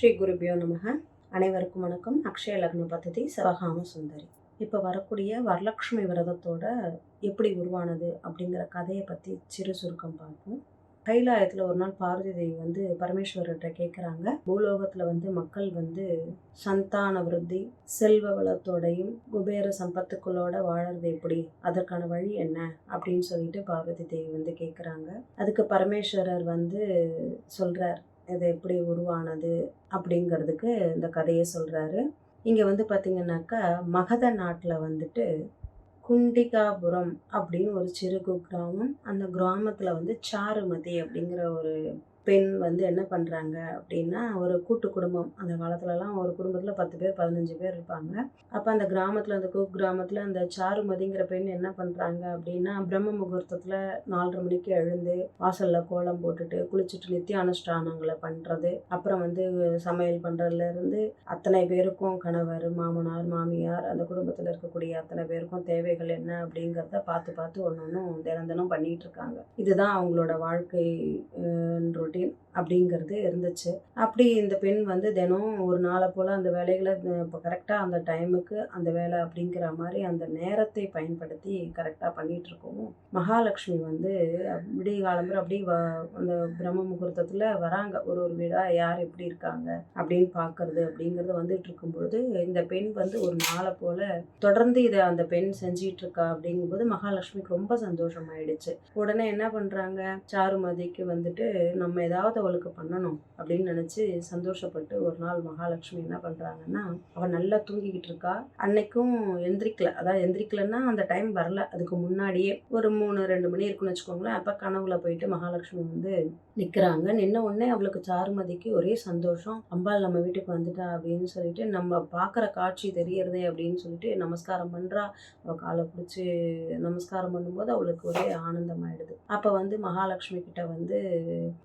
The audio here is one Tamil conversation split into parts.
ஸ்ரீ குருபியோ நமக. அனைவருக்கும் வணக்கம். அக்ஷய லக்ன பദ്ധதி சிவகாம சுந்தரி. இப்போ வரக்கூடிய வரலட்சுமி விரதத்தோட எப்படி உருவானது அப்படிங்கிற கதையை பற்றி சிறு சுருக்கம் பார்ப்போம். கைலாயத்தில் ஒரு நாள் பார்வதி தேவி வந்து பரமேஸ்வரர்கிட்ட கேட்குறாங்க பூலோகத்தில் வந்து மக்கள் வந்து சந்தான விருத்தி செல்வ வளத்தோடையும் குபேர சம்பத்துக்களோட வாழறது எப்படி? அதற்கான வழி என்ன? அப்படின்னு சொல்லிட்டு பார்வதி தேவி வந்து கேட்குறாங்க அதுக்கு பரமேஸ்வரர் வந்து சொல்கிறார் இது எப்படி உருவானது அப்படிங்கிறதுக்கு இந்த கதையை சொல்கிறாரு இங்கே வந்து பார்த்திங்கனாக்கா மகத நாட்டில் வந்துட்டு குண்டிகாபுரம் அப்படின்னு ஒரு சிறு குக்கிராமம் அந்த கிராமத்தில் வந்து சாருமதி அப்படிங்கிற ஒரு பெண் வந்து என்ன பண்ணுறாங்க அப்படின்னா ஒரு கூட்டு குடும்பம். அந்த காலத்துலலாம் ஒரு குடும்பத்தில் பத்து பேர் பதினஞ்சு பேர் இருப்பாங்க. அப்போ அந்த கிராமத்தில் அந்த கூ கிராமத்தில் அந்த சாருமதிங்கிற பெண் என்ன பண்ணுறாங்க அப்படின்னா பிரம்ம முகூர்த்தத்தில் நாலரை மணிக்கு எழுந்து வாசலில் கோலம் போட்டுட்டு குளிச்சுட்டு நித்திய அனுஷ்டானங்களை பண்ணுறது அப்புறம் வந்து சமையல் பண்ணுறதுலேருந்து அத்தனை பேருக்கும் கணவர் மாமனார் மாமியார் அந்த குடும்பத்தில் இருக்கக்கூடிய அத்தனை பேருக்கும் தேவைகள் என்ன அப்படிங்கிறத பார்த்து பார்த்து ஒன்று ஒன்றும் தினம் தினம் பண்ணிகிட்டு இருக்காங்க. இதுதான் அவங்களோட வாழ்க்கை அப்படிங்கிறது இருந்துச்சு. அப்படி இந்த பெண் வந்து தினம் ஒரு நாளை போல் அந்த வேலைகளை இப்போ கரெக்டாக அந்த டைமுக்கு அந்த வேலை அப்படிங்கிற மாதிரி அந்த நேரத்தை பயன்படுத்தி கரெக்டாக பண்ணிகிட்ருக்கோம் மகாலட்சுமி வந்து விடிய காலம்புற அப்படி வ அந்த பிரம்ம முகூர்த்தத்தில் வராங்க. ஒரு ஒரு வீடாக யார் எப்படி இருக்காங்க அப்படின்னு பார்க்கறது அப்படிங்கிறது வந்துட்டு இருக்கும்பொழுது இந்த பெண் வந்து ஒரு நாளை போல் தொடர்ந்து இதை அந்த பெண் செஞ்சிட்டு இருக்கா அப்படிங்கும்போது மகாலட்சுமிக்கு ரொம்ப சந்தோஷமாயிடுச்சு. உடனே என்ன பண்ணுறாங்க சாருமதிக்கு வந்துட்டு நம்ம ஏதாவது அவளுக்கு பண்ணணும் அப்படின்னு நினச்சி சந்தோஷப்பட்டு ஒரு நாள் மகாலட்சுமி என்ன பண்ணுறாங்கன்னா அவள் நல்லா தூங்கிக்கிட்டு இருக்கா. அன்னைக்கும் எந்திரிக்கல. அதாவது எந்திரிக்கலன்னா அந்த டைம் வரல. அதுக்கு முன்னாடியே ஒரு மூணு ரெண்டு மணி இருக்குன்னு வச்சுக்கோங்களேன். அப்போ கனவுல போயிட்டு மகாலட்சுமி வந்து நிற்கிறாங்க நின்ன உடனே அவளுக்கு சாருமதிக்கு ஒரே சந்தோஷம். அம்பாள் நம்ம வீட்டுக்கு வந்துட்டா அப்படின்னு சொல்லிட்டு நம்ம பார்க்குற காட்சி தெரியறதே அப்படின்னு சொல்லிட்டு நமஸ்காரம் பண்ணுறா அவள் காலை பிடிச்சி நமஸ்காரம் பண்ணும்போது அவளுக்கு ஒரே ஆனந்தம் ஆயிடுது அப்போ வந்து மகாலட்சுமி கிட்ட வந்து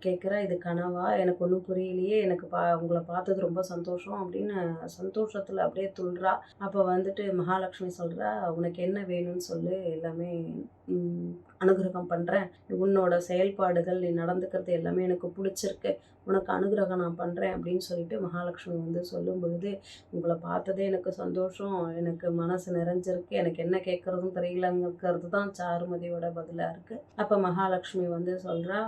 கேட்குறா இது கனவா? எனக்கு ஒன்றும் புரியலையே. எனக்கு பா உங்களை பார்த்தது ரொம்ப சந்தோஷம் அப்படின்னு சந்தோஷத்தில் அப்படியே துள்றா. அப்போ வந்துட்டு மகாலட்சுமி சொல்கிறா உனக்கு என்ன வேணும்னு சொல்லு. எல்லாமே அனுகிரகம் பண்ணுறேன் உன்னோட செயல்பாடுகள் நீ நடந்துக்கிறது எல்லாமே எனக்கு பிடிச்சிருக்கு. உனக்கு அனுகிரகம் நான் பண்ணுறேன் அப்படின்னு சொல்லிட்டு மகாலட்சுமி வந்து சொல்லும் பொழுது உங்களை பார்த்ததே எனக்கு சந்தோஷம். எனக்கு மனசு நிறைஞ்சிருக்கு. எனக்கு என்ன கேட்குறதும் தெரியலங்கிறது தான் சாருமதியோட பதிலாக இருக்குது அப்போ மகாலட்சுமி வந்து சொல்கிறா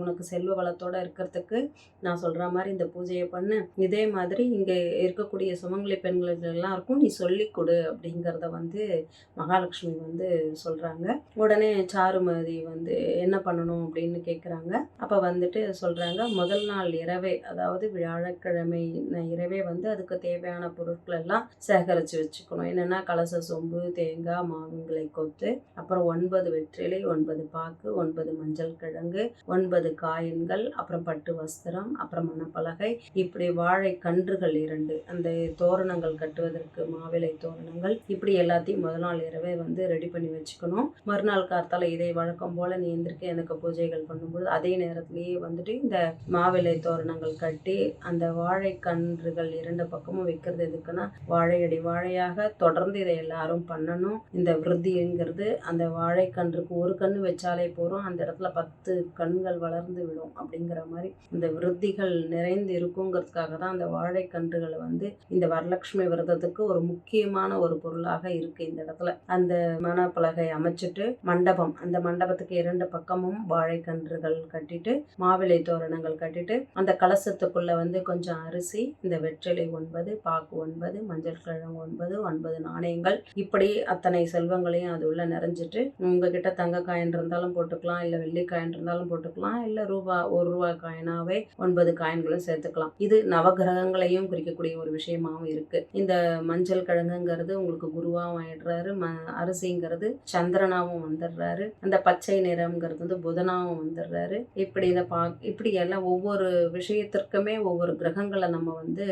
உனக்கு செல்வ வளத்தோடு இருக்கிறதுக்கு நான் சொல்கிற மாதிரி இந்த பூஜையை பண்ணு. இதே மாதிரி இங்கே இருக்கக்கூடிய சுமங்கலி பெண்களுக்கு எல்லாருக்கும் நீ சொல்லி கொடு அப்படிங்கிறத வந்து மகாலட்சுமி வந்து சொல்கிறாங்க உடனே சாருமதி வந்து என்ன பண்ணணும் அப்படின்னு கேட்குறாங்க அப்போ வந்துட்டு சொல்கிறாங்க முதல் நாள் இரவே அதாவது வியாழக்கிழமை இரவே வந்து அதுக்கு தேவையான பொருட்கள் எல்லாம் சேகரித்து வச்சுக்கணும். என்னென்னா கலச சொம்பு தேங்காய் மாவுங்களை கொத்து. அப்புறம் ஒன்பது வெற்றிலை ஒன்பது பாக்கு ஒன்பது மஞ்சள் கிழங்கு ஒன்பது காயின்கள் அப்புறம் பட்டு வஸ்திரம் அப்புறம் மணப்பலகை இப்படி வாழை கன்றுகள் இரண்டு அந்த தோரணங்கள் கட்டுவதற்கு மாவிலை தோரணங்கள் இப்படி எல்லாத்தையும் முதல் நாள் இரவே வந்து ரெடி பண்ணி வச்சுக்கணும். மறுநாள் கார்த்தால இதை வழக்கம் போல் நீ எந்திரிக்க எனக்கு பூஜைகள் பண்ணும்போது அதே நேரத்திலேயே வந்துட்டு இந்த மாவிலை தோரணங்கள் கட்டி அந்த வாழை கன்றுகள் இரண்டு பக்கமும் வைக்கிறது எதுக்குன்னா வாழையடி வாழையாக தொடர்ந்து இதை எல்லாரும் பண்ணணும். இந்த விருத்திங்கிறது அந்த வாழைக்கன்றுக்கு ஒரு கன்று வச்சாலே போகிறோம் அந்த இடத்துல பத்து கண்கள் வளர்ந்து விடும் அப்படிங்கிற மாதிரி இந்த விருத்திகள் நிறைந்து இருக்குங்கிறதுக்காக தான் அந்த வாழைக்கன்றுகளை வந்து இந்த வரலட்சுமி விரதத்துக்கு ஒரு முக்கியமான ஒரு பொருளாக இருக்கு இந்த இடத்துல. அந்த மனப்பலகை அமைச்சிட்டு மண்டபம் அந்த மண்டபத்துக்கு இரண்டு பக்கமும் வாழைக்கன்றுகள் கட்டிட்டு மாவிலை தோரணங்கள் கட்டிட்டு அந்த கலசத்துக்குள்ள வந்து கொஞ்சம் அரிசி இந்த வெற்றிலை ஒன்பது பாக்கு ஒன்பது மஞ்சள் கிழங்கு ஒன்பது ஒன்பது நாணயங்கள். இப்படி அத்தனை செல்வங்களையும் அது உள்ள நிறைஞ்சிட்டு உங்ககிட்ட தங்க காயின் இருந்தாலும் போட்டுக்கலாம் இல்லை வெள்ளி காயின் இருந்தாலும் போட்டுக்கலாம் இல்லை ரூபா ஒரு ரூபாய் காயினாவே ஒன்பது காயின்களும் சேர்த்துக்கலாம். இது நவகிரகங்களையும் குறிக்கக்கூடிய ஒரு விஷயமாகவும் இருக்கு. இந்த மஞ்சள் கிழங்குங்கிறது உங்களுக்கு குருவாகவும் ஆயிடுறாரு. ம அரிசிங்கிறது சந்திரனாவும் வந்துடுறாரு. அந்த பச்சை நிறம்ங்கிறது வந்து புதனாவும் வந்துடுறாரு. இப்படி இந்த பா இப்படி எல்லாம் ஒவ்வொரு விஷயத்திற்குமே ஒவ்வொரு கிரகங்களை நம்ம வந்து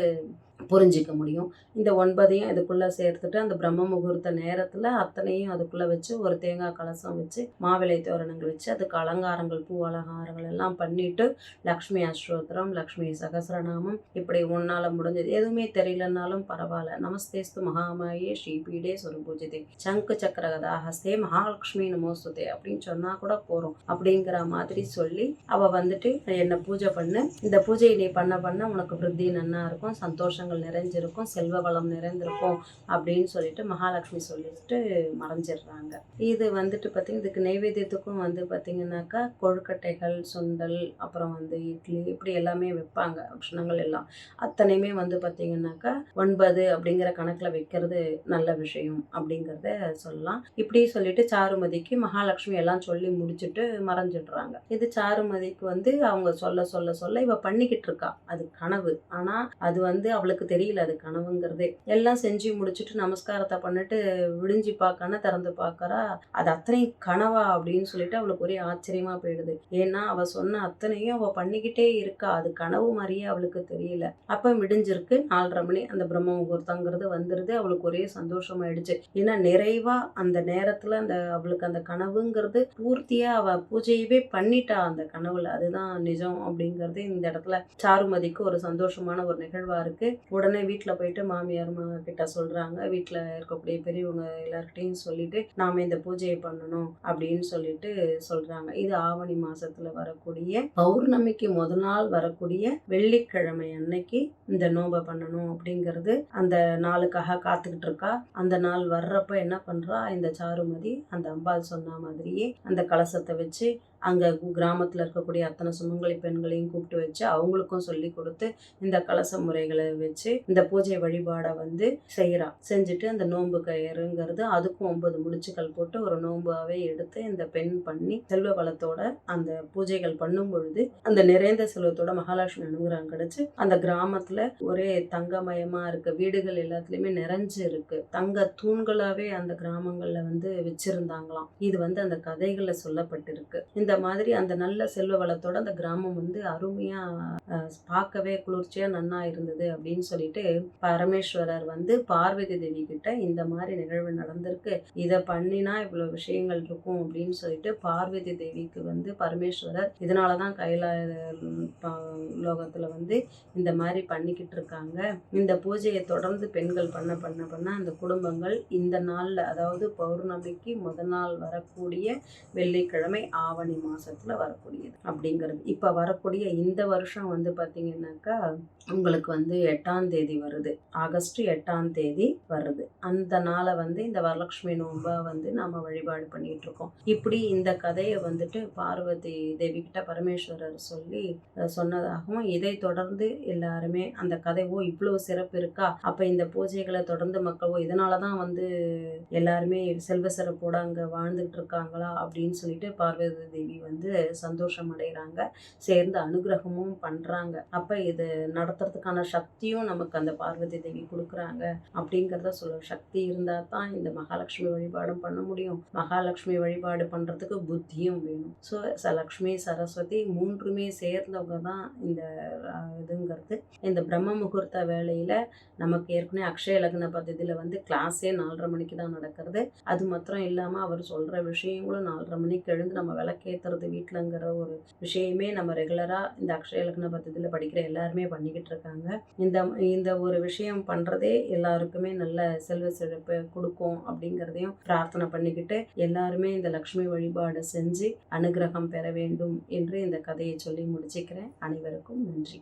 புரிஞ்சிக்க முடியும். இந்த ஒன்பதையும் இதுக்குள்ளே சேர்த்துட்டு அந்த பிரம்ம முகூர்த்த நேரத்தில் அத்தனையும் அதுக்குள்ளே வச்சு ஒரு தேங்காய் கலசம் வச்சு மாவிலை தோரணங்கள் வச்சு அதுக்கு அலங்காரங்கள் பூ அலங்காரங்கள் எல்லாம் பண்ணிட்டு லக்ஷ்மி அஸ்ரோத்திரம் லக்ஷ்மி சகசரநாமம் இப்படி உன்னால் முடிஞ்சது. எதுவுமே தெரியலனாலும் பரவாயில்ல. நமஸ்தேஸ்து மகாமாயே ஸ்ரீபீடே சுரபூஜிதே சங்கு சக்கரகதா ஹஸ்தே மகாலட்சுமி நமோஸ்துதே அப்படின்னு சொன்னால் கூட போகிறோம் அப்படிங்கிற மாதிரி சொல்லி அவள் வந்துட்டு என்னை பூஜை பண்ணு. இந்த பூஜையை நீ பண்ண பண்ண உனக்கு விருத்தி நன்னா இருக்கும் சந்தோஷங்கள் நிறைஞ்சிருக்கும் செல்வ வளம் நிறைந்திருக்கும் அப்படின்னு சொல்லிட்டு மகாலட்சுமி சொல்லிட்டு மறைஞ்சிடுறாங்க. இது வந்துட்டு பார்த்தீங்கன்னா இதுக்கு நைவேத்தியத்துக்கும் வந்து பார்த்தீங்கன்னாக்கா கொழுக்கட்டைகள் சுண்டல் அப்புறம் வந்து இட்லி இப்படி எல்லாமே வைப்பாங்க உஷ்ணங்கள் எல்லாம். அத்தனையுமே வந்து பார்த்தீங்கன்னாக்கா ஒன்பது அப்படிங்கிற கணக்கில் வைக்கிறது நல்ல விஷயம் அப்படிங்கிறத சொல்லலாம். இப்படி சொல்லிட்டு சாருமதிக்கு மகாலட்சுமி எல்லாம் சொல்லி முடிச்சுட்டு மறைஞ்சிடுறாங்க. இது சாருமதிக்கு வந்து அவங்க சொல்ல சொல்ல சொல்ல இவ பண்ணிக்கிட்டு இருக்கா. அது கனவு. ஆனா அது வந்து அவளுக்கு தெரியல அது கனவுங்கிறதே. எல்லாம் செஞ்சு முடிச்சுட்டு நமஸ்காரத்தை பண்ணிட்டு விடிஞ்சு பார்க்கன திறந்து பார்க்கறா அது அத்தனை கனவா அப்படின்னு சொல்லிட்டு அவளுக்கு ஒரே ஆச்சரியமா போயிடுது. ஏன்னா அவ சொன்ன அத்தனையும் அவ பண்ணிக்கிட்டே இருக்கா. அது கனவு மாதிரியே அவளுக்கு தெரியல. அப்ப விடிஞ்சிருக்கு. நாலரை மணி அந்த பிரம்ம முகூர்த்தங்கிறது வந்துருது. அவளுக்கு ஒரே சந்தோஷமாயிடுச்சு. ஏன்னா நிறைவா அந்த நேரத்துல அந்த அவளுக்கு அந்த கனவுங்கிறது பூர்த்தியா அவ பூஜையவே பண்ணிட்டா அந்த கனவுல. அதுதான் நிஜம் அப்படிங்கிறது இந்த இடத்துல சாருமதிக்கு ஒரு சந்தோஷமான ஒரு நிகழ்வா இருக்கு. உடனே வீட்டில் போயிட்டு மாமியார் மா கிட்ட சொல்கிறாங்க வீட்டில் இருக்கக்கூடிய பெரியவங்க எல்லார்கிட்டையும் சொல்லிட்டு நாம் இந்த பூஜையை பண்ணணும் அப்படின்னு சொல்லிட்டு சொல்கிறாங்க இது ஆவணி மாதத்தில் வரக்கூடிய பௌர்ணமிக்கு முதல் நாள் வரக்கூடிய வெள்ளிக்கிழமை அன்னைக்கு இந்த நோம்பை பண்ணணும் அப்படிங்கிறது அந்த நாளுக்காக காத்துக்கிட்டு இருக்கா. அந்த நாள் வர்றப்ப என்ன பண்ணுறா இந்த சாருமதி அந்த அம்பாள் சொன்ன மாதிரியே அந்த கலசத்தை வச்சு அங்கே கிராமத்தில் இருக்கக்கூடிய அத்தனை சுமங்கலி பெண்களையும் கூப்பிட்டு வச்சு அவங்களுக்கும் சொல்லி கொடுத்து இந்த கலச முறைகளை வச்சு இந்த பூஜை வழிபாடை வந்து செய்கிறா செஞ்சுட்டு அந்த நோன்பு கயிறுங்கிறது அதுக்கும் ஒன்பது முடிச்சுகள் போட்டு ஒரு நோன்பாகவே எடுத்து இந்த பெண் பண்ணி செல்வ வளத்தோட அந்த பூஜைகள் பண்ணும் பொழுது அந்த நிறைந்த செல்வத்தோட மகாலட்சுமி அனுகிரகம் கிடைச்சு அந்த கிராமத்தில் ஒரே தங்கமயமா இருக்கு வீடுகள் எல்லாத்துலேயுமே நிறைஞ்சு இருக்கு தங்க தூண்களாகவே அந்த கிராமங்களில் வந்து வச்சிருந்தாங்களாம். இது வந்து அந்த கதைகளில் சொல்லப்பட்டிருக்கு. இந்த இந்த மாதிரி அந்த நல்ல செல்வ வளத்தோட அந்த கிராமம் வந்து அருமையா பார்க்கவே குளிர்ச்சியா நன்னா இருந்தது அப்படின்னு சொல்லிட்டு பரமேஸ்வரர் வந்து பார்வதி தேவி கிட்ட இந்த மாதிரி நிகழ்வு நடந்திருக்கு. இதை பண்ணினா இவ்வளவு விஷயங்கள் இருக்கும் அப்படின்னு சொல்லிட்டு பார்வதி தேவிக்கு வந்து பரமேஸ்வரர் இதனாலதான் தான் உம், ப- லோகத்துல வந்து இந்த மாதிரி பண்ணிக்கிட்டு இருக்காங்க. இந்த பூஜையை தொடர்ந்து பெண்கள் பண்ண பண்ண பண்ண அந்த குடும்பங்கள் இந்த நாள்ல அதாவது பௌர்ணமிக்கு முதல் நாள் வரக்கூடிய வெள்ளிக்கிழமை ஆவணி மாதத்தில் வரக்கூடியது. அப்படிங்கிறது. இப்போ வரக்கூடிய இந்த வருஷம் வந்து பார்த்திங்கன்னாக்கா உங்களுக்கு வந்து எட்டாம் தேதி வருது. ஆகஸ்ட் எட்டாம் தேதி வருது. அந்த நாளை வந்து இந்த வரலட்சுமி நோன்பை வந்து நாம் வழிபாடு பண்ணிட்டு இருக்கோம். இப்படி இந்த கதையை வந்துட்டு பார்வதி தேவி கிட்ட பரமேஸ்வரர் சொல்லி சொன்னதாகவும் இதை தொடர்ந்து எல்லாருமே அந்த கதை ஓ இவ்வளவு சிறப்பு இருக்கா? அப்போ இந்த பூஜைகளை தொடர்ந்து மக்கள் ஓ இதனாலதான் வந்து எல்லாருமே செல்வ சிறப்போட அங்கே வாழ்ந்துட்டு இருக்காங்களா? அப்படின்னு சொல்லிட்டு பார்வதி தேவி வந்து சந்தோஷம் அடைகிறாங்க. சேர்ந்து அனுகிரகமும் பண்ணுறாங்க அப்போ இது நடத்துறதுக்கான சக்தியும் நமக்கு அந்த பார்வதி தேவி கொடுக்குறாங்க அப்படிங்கிறத சொல்ல சக்தி இருந்தால் தான் இந்த மகாலட்சுமி வழிபாடும் பண்ண முடியும். மகாலட்சுமி வழிபாடு பண்ணுறதுக்கு புத்தியும் வேணும். ஸோ லக்ஷ்மி சரஸ்வதி மூன்றுமே சேர்ந்தவங்க தான் இந்த இதுங்கிறது. இந்த பிரம்ம முகூர்த்த வேலையில் நமக்கு ஏற்கனவே அக்ஷய லக்ன பദ്ധதியில் வந்து கிளாஸே நாலரை மணிக்கு தான் நடக்கிறது. அது மாத்திரம் இல்லாமல் அவர் சொல்கிற விஷயங்களும் நாலரை மணிக்கு எழுந்து நம்ம விளக்கேற்றுறது வீட்டிலங்கிற ஒரு விஷயமே நம்ம ரெகுலராக இந்த அக்ஷய லக்ன பத்தத்தில் படிக்கிற எல்லாருமே பண்ணிக்கிட்டு இருக்காங்க இந்த இந்த ஒரு விஷயம் பண்றதே எல்லாருக்குமே நல்ல செல்வ செழிப்பு கொடுக்கும் அப்படிங்கிறதையும் பிரார்த்தனை பண்ணிக்கிட்டு எல்லாருமே இந்த லக்ஷ்மி வழிபாடு செஞ்சு அனுகிரகம் பெற வேண்டும் என்று இந்த கதையை சொல்லி முடிச்சுக்கிறேன். அனைவருக்கும் நன்றி.